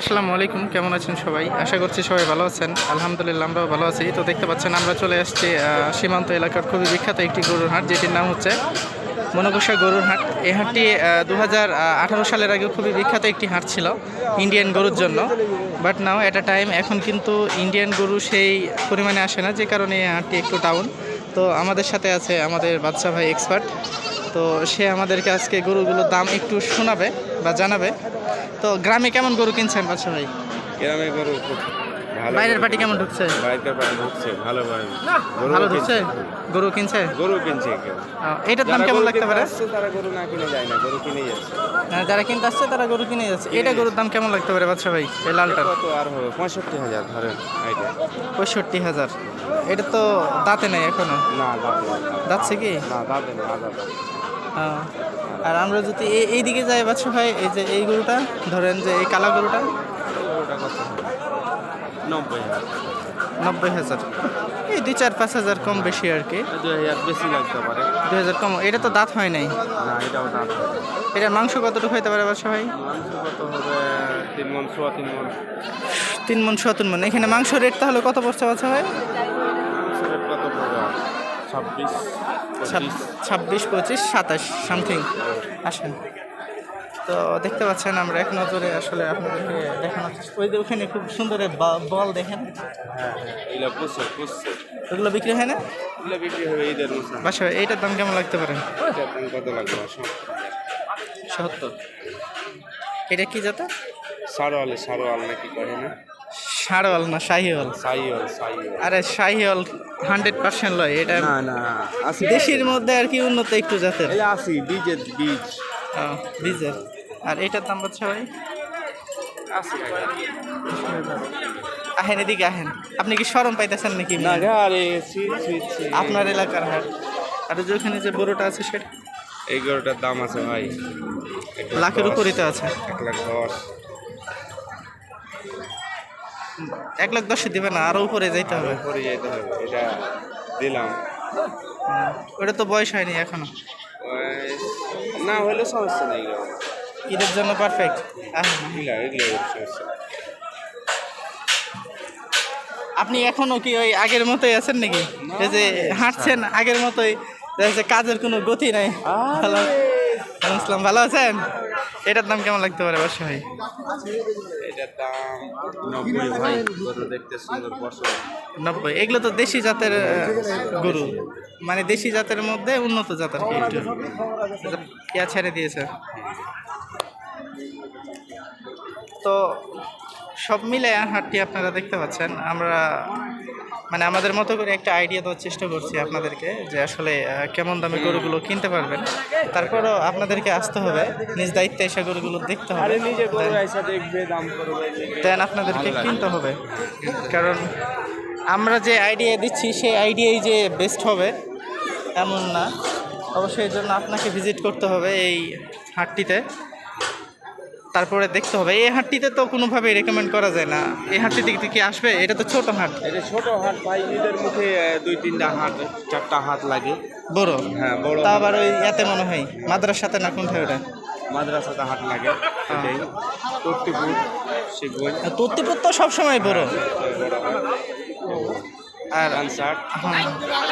আসসালামু আলাইকুম, কেমন আছেন সবাই? আশা করছি সবাই ভালো আছেন। আলহামদুলিল্লাহ, আমরাও ভালো আছি। তো দেখতে পাচ্ছেন, আমরা চলে আসছি সীমান্ত এলাকার খুবই বিখ্যাত একটি গরুর হাট, যেটির নাম হচ্ছে মনকষা গরুর হাট। এই হাটটি দু হাজার আঠারো সালের আগে খুবই বিখ্যাত একটি হাট ছিল ইন্ডিয়ান গরুর জন্য। But now at a time এখন কিন্তু ইন্ডিয়ান গরু সেই পরিমাণে আসে না, যে কারণে এই হাটটি একটু ডাউন তো আমাদের সাথে আছে আমাদের বাদশা ভাই এক্সপার্ট তো সে আমাদেরকে আজকে গরুগুলোর দাম একটু শোনাবে। বা জানাবে। তো গ্রামে কেমন গরু কিনছেন বাদশা ভাই? গ্রামে গরু ভালো। বাইরের পার্টি কেমন ঢুকছে? বাইরের পাটি ঢুকছে ভালো গরু ভালো ঢুকছে? গরু কিনছে? গরু কিনছে এটার দাম কেমন লাগতে পারে? তারা গরু না কিনে যায় না গরু কিনে যাচ্ছে। হ্যাঁ, যারা কিনতে আসছে তারা গরু কিনে যাচ্ছে। এটা গরুর দাম কেমন লাগতে পারে বাচ্চা ভাই এই লালটা কত আর হবে? পঁয়ষট্টি হাজার ধরেন এইটা পঁয়ষট্টি হাজার। এটা তো দাঁতে নেই এখনও? না দাঁতে যাচ্ছে কি? না দাঁতে না দাঁতে। আর আমরা যদি এই এই দিকে যাই বাদশা ভাই এই যে এই গরুটা ধরেন যে এই কালা গরুটা? নব্বই হাজার। নব্বই হাজার। এই দুই চার পাঁচ হাজার কম বেশি আর কি। বেশি লাগতে পারে। দুই হাজার কম। এটা তো দাঁত হয় নাই? না এটাও দাঁত হবে মাংস কতটুকু হইতে পারে বাদশা ভাই? মাংস কত হবে? তিন মন সোয়া তিন মন। তিন মন সত্তর মন। এখানে মাংস রেট তাহলে কত পড়ছে বাচ্চা ভাই? মাংস রেট কত পড়বে? ছাব্বিশ ছাব্বিশ পঁচিশ সাতাশ সামথিং। আসেন। তো দেখতে পাচ্ছেন আমরা এক নজরে আসলে আপনাদেরকে চেষ্টা- ওই যে ওখানে খুব সুন্দর বল দেখেন। ওগুলো বিক্রি হয় না? বাসা এইটার দাম কেমন লাগতে পারে? কত লাগবে? সব সত্তর। এটা কি যাতে সারোয়াল সারোয়াল নাকি করে না? সারওয়াল না শাহিওয়াল? সাইওয়াল সাইওয়াল আরে শাহিওয়াল হান্ড্রেড পার্সেন্ট লয় এটা না না আসি। দেশির মধ্যে আর কি উন্নত একটু জাতের। এই আসি বীজের বীজ। বীজের। আর এটার দাম হচ্ছে ভাই? আসি। আহেন এদিকে আহেন। আপনি কি সরম পাইতেছেন নাকি? না আরে আপনার এলাকার হাট। আর যে ওখানে যে বড়টা আছে সেটা? এই গরুটার দাম আছে ভাই। লাখের দশ, উপরই তো আছে। এক লাখ দশ। এক লাখ দশে দিবে না আরও উপরে যাইতে হবে। পরে যেতে হবে এটা দিলাম। ওটা তো বয়স হয়নি এখনও। না হলে সমস্যা নেই ঈদের জন্য পারফেক্ট। আপনি এখনও কি ওই আগের মতোই আছেন নাকি? এই যে হাঁটছেন আগের মতোই কাজের কোনো গতি নাই। হ্যালো ইসলাম ভালো আছেন? এটার দাম কেমন লাগতে পারে ভাই? এটার দাম নব্বই ভাই। গরু দেখতে সুন্দর বছর। নব্বই এগুলো তো দেশি জাতের গরু। মানে দেশি জাতের মধ্যে উন্নত জাত আর কি একটু পেঁয়া ছেড়ে দিয়েছে? তো সব মিলে হাটটি আপনারা দেখতে পাচ্ছেন। আমরা মানে আমাদের মতো করে একটা আইডিয়া দেওয়ার চেষ্টা করছি আপনাদেরকে যে আসলে কেমন দামে গরুগুলো কিনতে পারবেন। তারপরও আপনাদেরকে আসতে হবে। নিজ দায়িত্বে এসে গরুগুলো দেখতে হবে। দেন আপনাদেরকে কিনতে হবে। কারণ আমরা যে আইডিয়া দিচ্ছি সেই আইডিয়াই যে বেস্ট হবে এমন না। অবশ্যই এর জন্য আপনাকে ভিজিট করতে হবে এই হাটটিতে। তারপরে দেখতে হবে। এই হাটটিতে তো কোনোভাবেই রেকমেন্ড করা যায় না। এই হাটটি দিক থেকে আসবে এটা তো ছোট হাট। এটা ছোট হাট ভাই ঈদের মুখে দুই তিনটা হাট চারটা হাট লাগে। বড়? হ্যাঁ বড় তা আবার ওই এতে মনে হয় মাদ্রাসাতে না কোনটা ওটা? মাদ্রাসাতে হাট লাগে তত্তিপুর শিবগঞ্জ। তো সবসময় বড়। আর হ্যাঁ।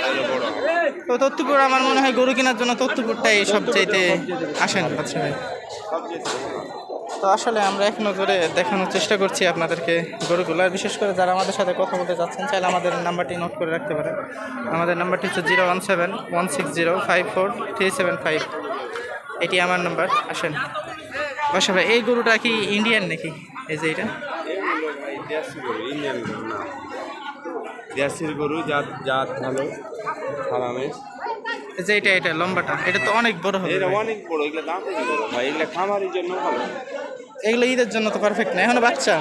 এগুলো বড় হাট। তো তত্ত্বপুর আমার মনে হয় গরু কেনার জন্য তত্ত্বপুরটাই সবচাইতে আসেন আচ্ছা তো আসলে আমরা এক নজরে দেখানোর চেষ্টা করছি আপনাদেরকে গরুগুলো। আর বিশেষ করে যারা আমাদের সাথে কথা বলতে চাচ্ছেন চাইলে আমাদের নাম্বারটি নোট করে রাখতে পারেন। আমাদের নাম্বারটি হচ্ছে zero one seven one six zero five four three seven five. এটি আমার নাম্বার আসেন। বাসা ভাই এই গরুটা কি ইন্ডিয়ান নাকি? এই যে এটা? দেশির গরু জাত জাত ভালো ফারামের এই যে এটা এটা লম্বাটা এটা তো অনেক বড় হবে এটা অনেক বড় এগুলো দাম ভাই? এগুলো খামারের জন্য ভালো। এগুলো ঈদের জন্য তো পারফেক্ট না এখনও বাচ্চা?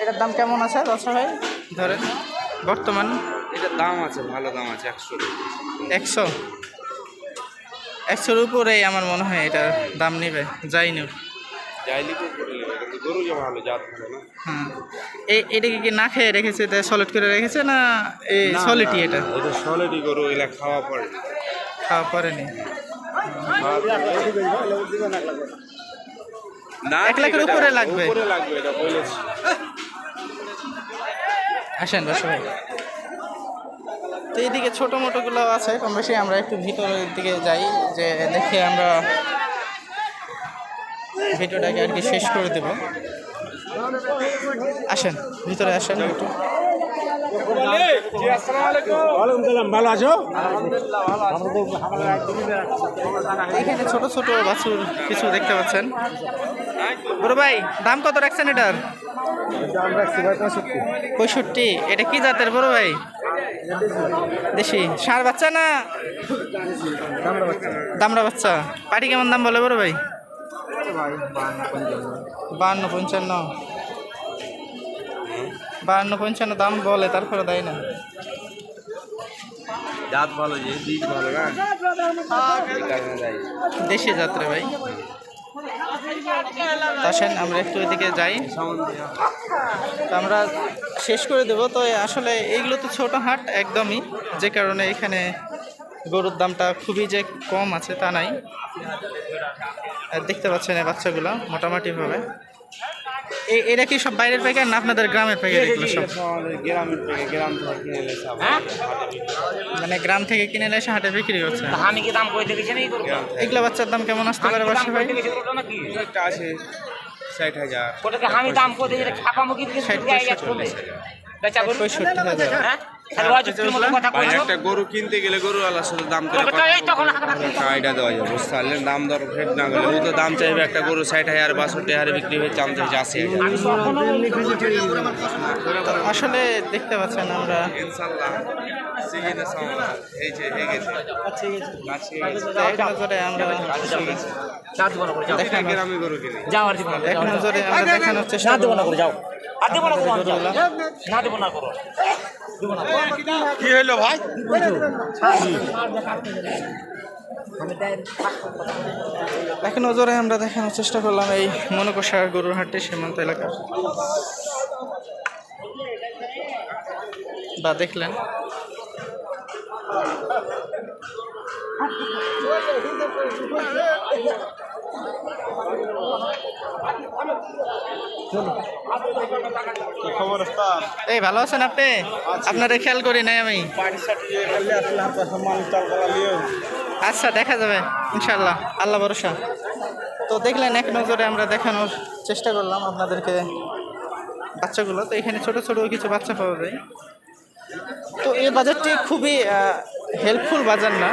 এটার দাম কেমন আছে বাচ্চা ভাই? ধরেন বর্তমান? এটার দাম আছে ভালো দাম আছে একশো একশো? একশোর উপরেই আমার মনে হয় এটার দাম নেবে যাই তো করে নেবে কিন্তু গরু ভালো জাত ভালো না। হ্যাঁ। এটাকে কি না খেয়ে রেখেছে? তাই সলিড করে রেখেছে না এই সলিডই এটা? এটা সলেডি গরু এগুলা খাওয়া পড়ে। খাওয়া পড়েনি। না এক লাখের উপরে লাগবে। উপরে লাগবে এটা বলেছি। আসেন বসে ভাই তো এইদিকে ছোটো মোটোগুলো আছে কম বেশি আমরা একটু ভিতরের দিকে যাই যে দেখে আমরা ভিডিওটাকে আর কি শেষ করে দেব। আসেন ভিতরে আসেন একটু। ভালো আছো? এখানে ছোট ছোট বাছুর কিছু দেখতে পাচ্ছেন। বড় ভাই দাম কত রাখছেন এটার? পঁয়ষট্টি। এটা কি জাতের বড় ভাই? দেশি। ষাঁড় বাচ্চা না? দামড়া বাচ্চা। পাটি কেমন দাম বলে বড় ভাই? বাহান্ন পঞ্চান্ন। বাহান্ন পঞ্চান্ন দাম বলে তারপরে দেয় না। জাত ভালো যে বীজ ভালো না? এই কারণে দেয়। দেশি যাত্রা ভাই আসেন আমরা একটু এদিকে যাই। আমরা শেষ করে দেব। তো আসলে এইগুলো তো ছোট হাট একদমই যে কারণে এখানে গরুর দামটা খুবই যে কম আছে তা নাই। আর দেখতে পাচ্ছেন এই বাচ্চাগুলো মোটামুটিভাবে। এটা কি সব বাইরের প্যাকেট না আপনাদের গ্রামের প্যাকেট এগুলো সব? গ্রামের থেকে গ্রাম থেকে কিনে এলে সব মানে গ্রাম থেকে কিনে এসে হাটে বিক্রি করছে? আমি কি দাম করব এগুলো বাচ্চার দাম কেমন আসতে পারে বাসা ভাই? কইতে গেছি ওটা নাকি? একটা আছে ষাট হাজার। ওটাকে আমি দাম মুখি দিকে বেচা হ্যাঁ? একটা গরু কিনতে গেলে গরু আলার সাথে দাম দেওয়া যাবে বুঝতে পারলেন? দাম দর ফেট না গেলে ও তো দাম চাইবে একটা গরু ষাট হাজার বাষট্টি হাজার বিক্রি হয়ে দাম চাইছে আশি আসলে দেখতে পাচ্ছেন আমরা। ইনশাল্লাহ দেখানোর চেষ্টা না দিব না করে যাও। আর দিব না করো না দিব না করো। কি হইল ভাই? এক নজরে আমরা দেখানোর চেষ্টা করলাম এই মনকষা গরুর হাটে সীমান্ত এলাকার। বা দেখলেন। এই ভালো আছেন আপনি? আপনারে খেয়াল করি নাই আমি। আচ্ছা দেখা যাবে ইনশাল্লাহ আল্লাহ ভরসা। তো দেখলেন এক নজরে আমরা দেখানোর চেষ্টা করলাম আপনাদেরকে বাচ্চাগুলো। তো এখানে ছোট ছোট কিছু বাচ্চা পাওয়া যায়। তো এই বাজারটি খুবই হেল্পফুল বাজার না।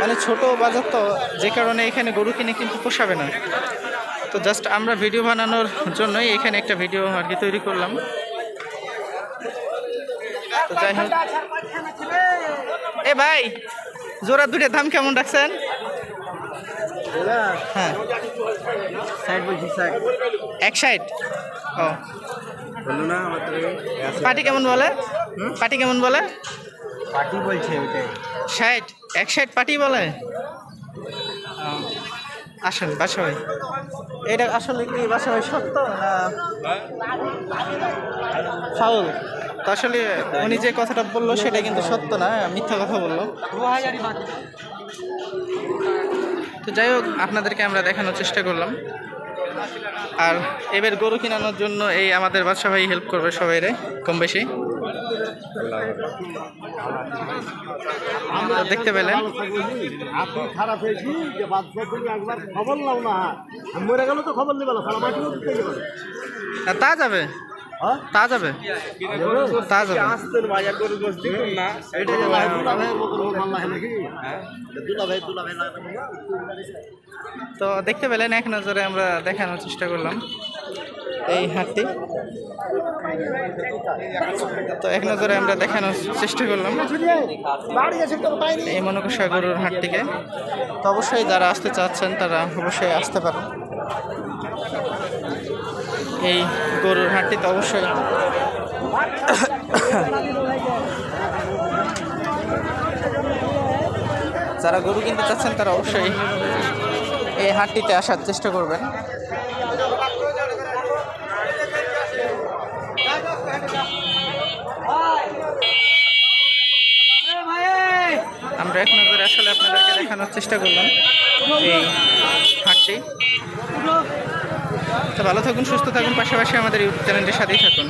মানে ছোট বাজার তো যে কারণে এখানে গরু কিনে কিন্তু পোষাবে না। তো জাস্ট আমরা ভিডিও বানানোর জন্যই এখানে একটা ভিডিও আর কি তৈরি করলাম। তো যাই হোক। এ ভাই জোড়া দুটের দাম কেমন রাখছেন? হ্যাঁ। এক সাইড ও। পাটি কেমন বলে? পাটি কেমন বলে? পার্টি বলছে ওইটাই। ষাট, এক ষাট পাটি বলে? আসেন বাসা ভাই এটা আসলে কি বাসা ভাই সত্য না ফাউল? তো আসলে উনি যে কথাটা বলল সেটা কিন্তু সত্য না, মিথ্যা কথা বলল। তো যাই হোক, আপনাদেরকে আমরা দেখানোর চেষ্টা করলাম। আর এবার গরু কিনানোর জন্য এই আমাদের বাদশা ভাই হেল্প করবে সবাইরে কম বেশি দেখতে পেলেন। আপনি খারাপ হয়েছি যে বাদশাহ একবার খবর নাও না। মরে গেল তো খবর নেবে না সারা মাটি আর তা যাবে? হ্যাঁ? তা যাবে? তা যাবে। আসতেন বাজার গরু গোস দেখুন না এটা যে ভাই দুলা ভাই মতন ভালো লাগে নাকি? দুলা ভাই দুলা ভাই লাগে না তো দেখতে পেলেন এক নজরে আমরা দেখানোর চেষ্টা করলাম। এই হাটটি। তো এক নজরে আমরা দেখানোর চেষ্টা করলাম। তো এই মনকষা গরুর হাটটিকে। তো অবশ্যই যারা আসতে চাচ্ছেন, তারা অবশ্যই আসতে পারেন। এই গরুর হাটটিতে অবশ্যই যারা গরু কিনতে চাচ্ছেন, তারা অবশ্যই এই হাটটিতে আসার চেষ্টা করবেন আমরা এক নজরে আসলে আপনাদেরকে দেখানোর চেষ্টা করলাম এই হাটটি তো ভালো থাকুন, সুস্থ থাকুন, পাশাপাশি আমাদের ইউটিউব চ্যানেলটির সাথেই থাকুন।